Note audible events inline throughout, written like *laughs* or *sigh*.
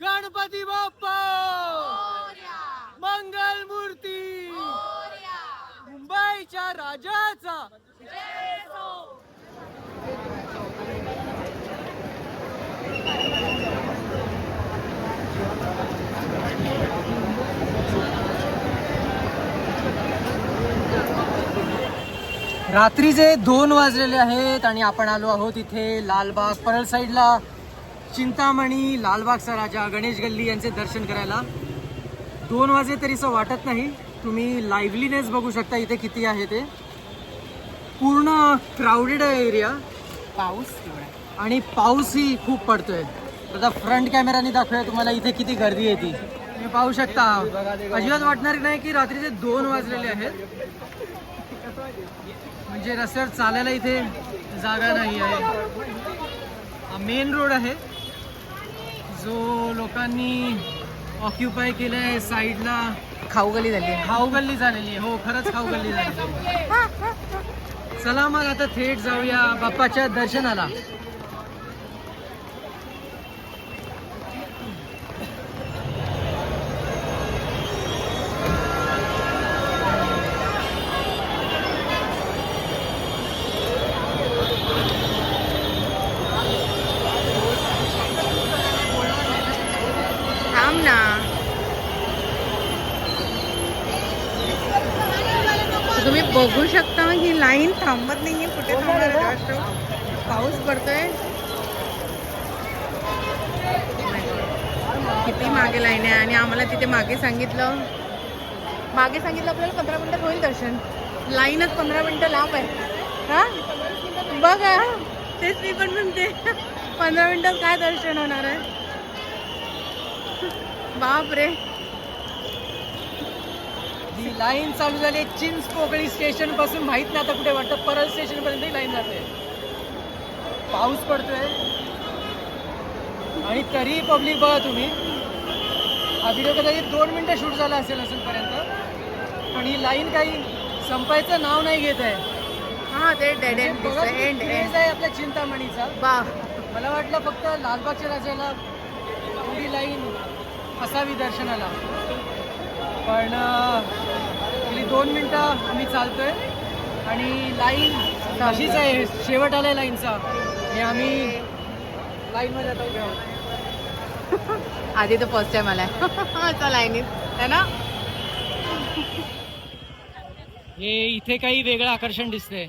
गणपती बाप्पा! मंगल मूर्ती! मुंबईच्या राजाचा! रात्रीचे दोन वाजलेले आहेत आणि आपण आलो आहोत इथे लालबाग परळ साईडला. चिंतामणी लालबागचा राजा गणेश गल्ली यांचे दर्शन करायला. दोन वाजे तरी असं वाटत नाही. तुम्ही लाईव्हलीनेस बघू शकता इथे किती आहे ते. पूर्ण क्राऊडेड आहे एरिया पाऊस आणि पाऊसही खूप पडतोय. आता फ्रंट कॅमेराने दाखवूया तुम्हाला इथे किती गर्दी आहे ती. तुम्ही पाहू शकता. अजिबात वाटणार नाही की रात्रीचे दोन वाजलेले आहेत. म्हणजे रस्त्यावर चालायला इथे जागा नाही आहे. हा मेन रोड आहे. जो लोकांनी ऑक्युपाय केला आहे साईडला खाऊ गली झाली. खाऊ गल्ली झालेली आहे. हो खरंच खाऊ गल्ली झालेली आहे. *laughs* चला मग आता थेट जाऊया बाप्पाच्या दर्शनाला. थांब ना तुम्ही बघू शकता ही लाईन थांबत नाहीये कुठे थांबणार आहे जास्त पाऊस पडतोय. किती मागे लाईन आहे आणि आम्हाला तिथे मागे सांगितलं. मागे सांगितलं आपल्याला पंधरा मिनिटात होईल दर्शन. लाईनच पंधरा मिनिटं लांब आहे. हा? बघा. तेच मी पण म्हणते. पंधरा मिनिटात काय दर्शन होणार आहे? बाप रे ही लाईन चालू झाली आहे. चिंचपोकळी स्टेशनपासून माहीत नाही आता कुठे वाटतं. परळ स्टेशन पर्यंत लाईन जाते. पाऊस पडतोय. आणि तरी पब्लिक बघा तुम्ही. हा व्हिडिओ कदाचित दोन मिनिटं शूट झाला असेल असेलपर्यंत पण ही लाईन काही संपायचं नाव नाही घेत आहे. हा ते डेड एंड किती एंड आहे आपल्या चिंतामणीचा. बा मला वाटलं फक्त लालबागच्या राजाला एवढी लाईन असावी दर्शनाला पण गेली दोन मिनटं आम्ही चालतोय. आणि लाईन अशीच आहे. शेवट आलाय लाईनचा हे आम्ही लाईनमध्ये आता उभे आहोत आधी तर फर्स्ट टाइम आलाय. *laughs* त्या लाईनीत है ना? हे इथे काही वेगळं आकर्षण दिसतंय.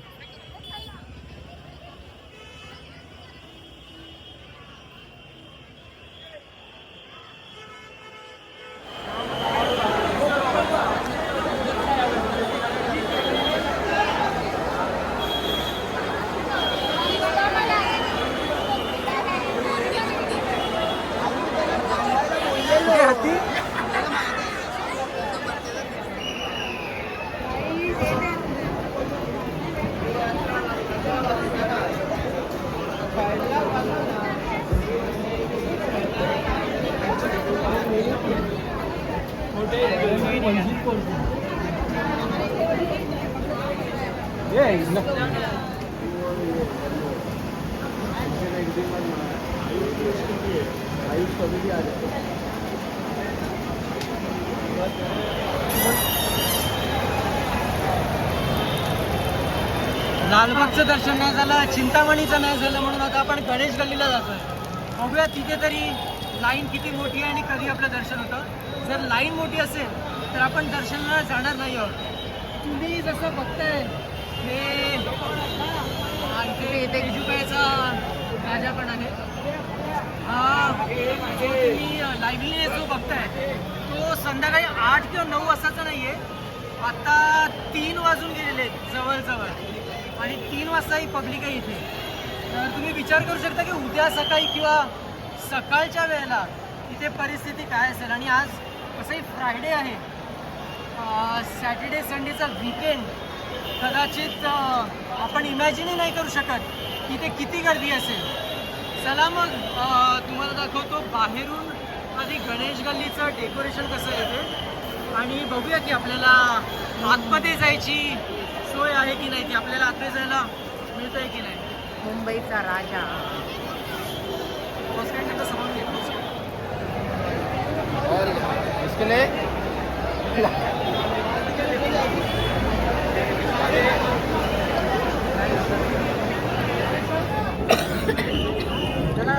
लालबागचं दर्शन नाही झालं चिंतामणीचं नाही झालं म्हणून आता आपण गणेश गल्लीला जातोय. बघूया तिथे तरी लाईन किती मोठी आहे आणि कधी आपलं दर्शन होतं. जर लाईन मोठी असेल तर आपण दर्शनाला जाणार नाही आहोत. तुम्ही जसं बघताय हे आणखी इथे इथे राजा पण आहे. हा जो तुम्ही लाईव्हली जो बघताय. तो संध्याकाळी आठ किंवा नऊ वाजताचा नाहीये. आता तीन वाजून गेलेले आहेत जवळजवळ. आणि तीन वाजता ही पब्लिक आहे इथे. तर तुम्ही विचार करू शकता की उद्या सकाळी किंवा सकाळच्या वेळेला इथे परिस्थिती काय असेल? आणि आज कसंही फ्रायडे आहे. सॅटर्डे संडेचा वीकेंड कदाचित आपण इमॅजिनही नाही करू शकत की इथे किती गर्दी असेल. चला मग तुम्हाला दाखवतो बाहेरून आधी गणेश गल्लीचं डेकोरेशन कसं येते आणि बघूया की आपल्याला आतमध्ये जायची सोय आहे की नाही ती आपल्याला आतमध्ये जायला मिळतंय की नाही. मुंबईचा राजा. बस स्टँड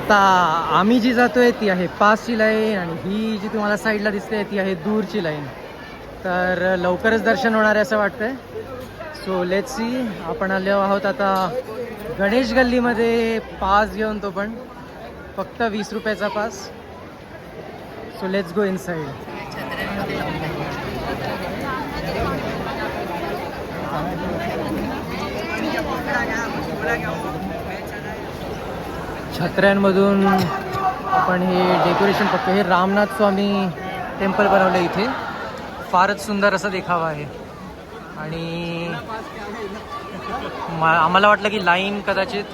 आता आम्ही जी जातोय ती आहे पाचची लाईन आणि ही जी तुम्हाला साईडला दिसते ती आहे दूरची लाईन. तर लवकरच दर्शन होणार आहे असं वाटतंय. सो लेट सी आपण आलो आहोत आता गणेश गल्लीमध्ये पास घेऊन तो पण. फक्त वीस रुपयाचा pass. So let's go inside छत्र्यांमधून आपण हे डेकोरेशन बघतो हे रामनाथ स्वामी टेम्पल बनवलं इथे. फारच सुंदर असा देखावा आहे. आणि मा- आम्हाला वाटलं की लाईन कदाचित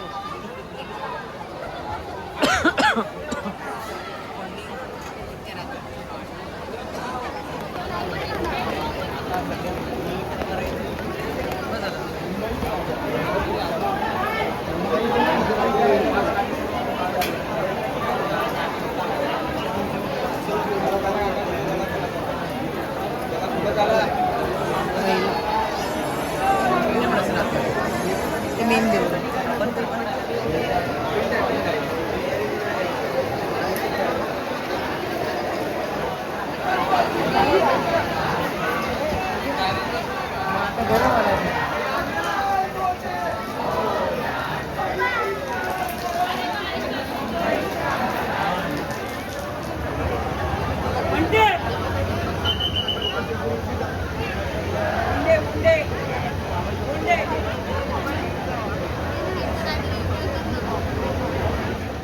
मेन देऊ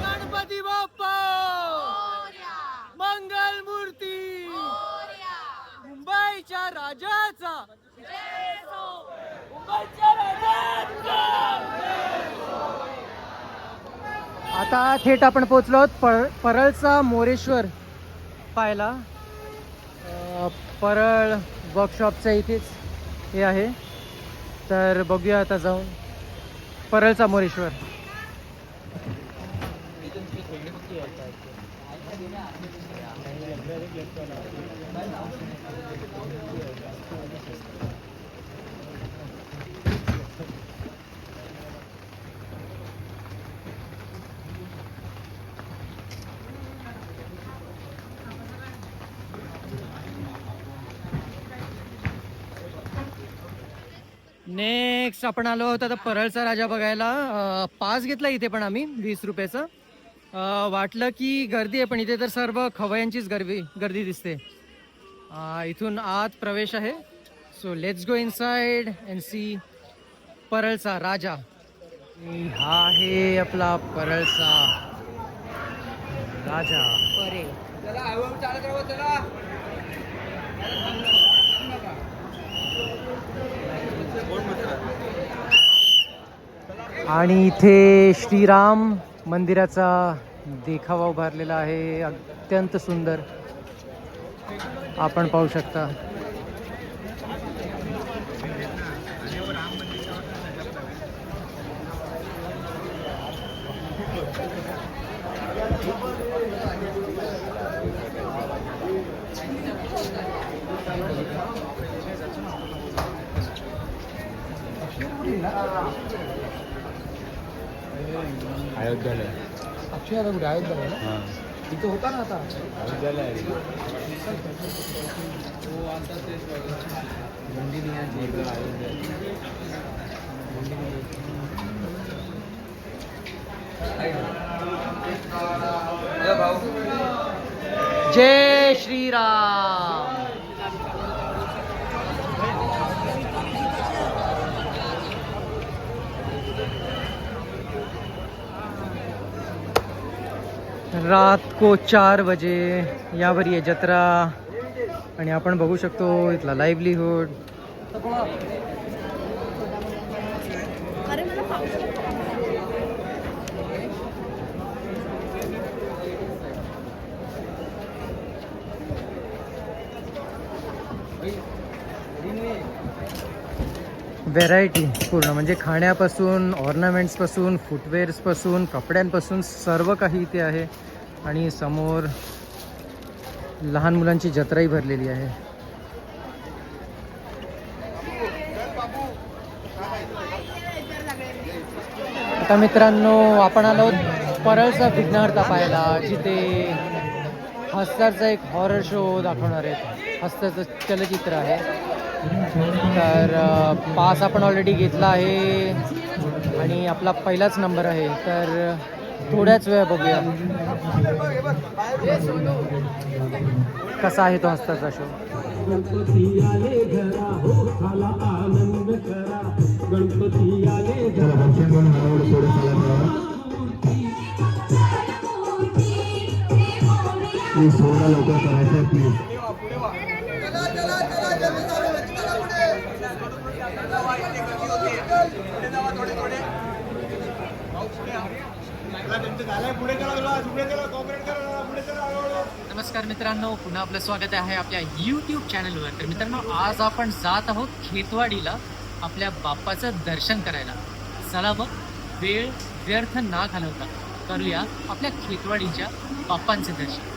गणपती बाप्पा मंगल मूर्ती मुंबईच्या राजाचा आता थेट आपण पोचलो पर परळचा मोरेश्वर पाहायला. परळ वर्कशॉपचं इथेच हे आहे. तर बघूया आता जाऊन परळचा मोरेश्वर. नेक्स्ट आपण आलो आहोत आता परळचा राजा बघायला. पास घेतला इथे पण आम्ही वीस रुपयाचा. वाटलं की गर्दी आहे पण इथे तर सर्व खवयांचीच गर्दी गर्दी दिसते. इथून आत प्रवेश आहे. So let's go inside and see परळचा राजा. हा आहे आपला परळचा राजा. परेल आणि इथे श्रीराम मंदिराचा देखावा उभारलेला आहे. अत्यंत सुंदर. आपण पाहू शकता. अयोध्याला अक्षय आता कुठे? अयोध्याला हां. इथं होता ना आता? अयोध्याला आहे. जय जय श्रीराम. रात को चार बजे यावर ये जत्रा. आणि आपण बघू शकतो इथला लाईव्हलीहूड व्हेरायटी पूर्ण. म्हणजे खाण्यापासून ऑर्नामेंट्सपासून फुटवेअर्सपासून कपड्यांपासून सर्व काही इथे आहे. आणि समोर लहान मुलांची जत्राही भरलेली आहे. आता मित्रांनो आपण आलो परळचा विघ्नहर्ता पाहायला जिथे हस्ताचा एक हॉरर शो दाखवणार आहेत. हस्ताचं चलचित्र आहे. तर पास आपण ऑलरेडी घेतला आहे. आणि आपला पहिलाच नंबर आहे. तर थोड्याच वेळ बघूया. कसा आहे तो हस्ताचा शो गणपती आले घरा हो झाला आनंद करा गणपती आले घरा सोडा लवकर करायचं प्लीज नमस्कार मित्रांनो पुन्हा आपलं स्वागत आहे आपल्या यूट्यूब चॅनलवर तर मित्रांनो आज आपण जात आहोत खेतवाडीला आपल्या बाप्पाचं दर्शन करायला. चला मग वेळ व्यर्थ ना घालवता करूया आपल्या खेतवाडीच्या बाप्पांचं दर्शन.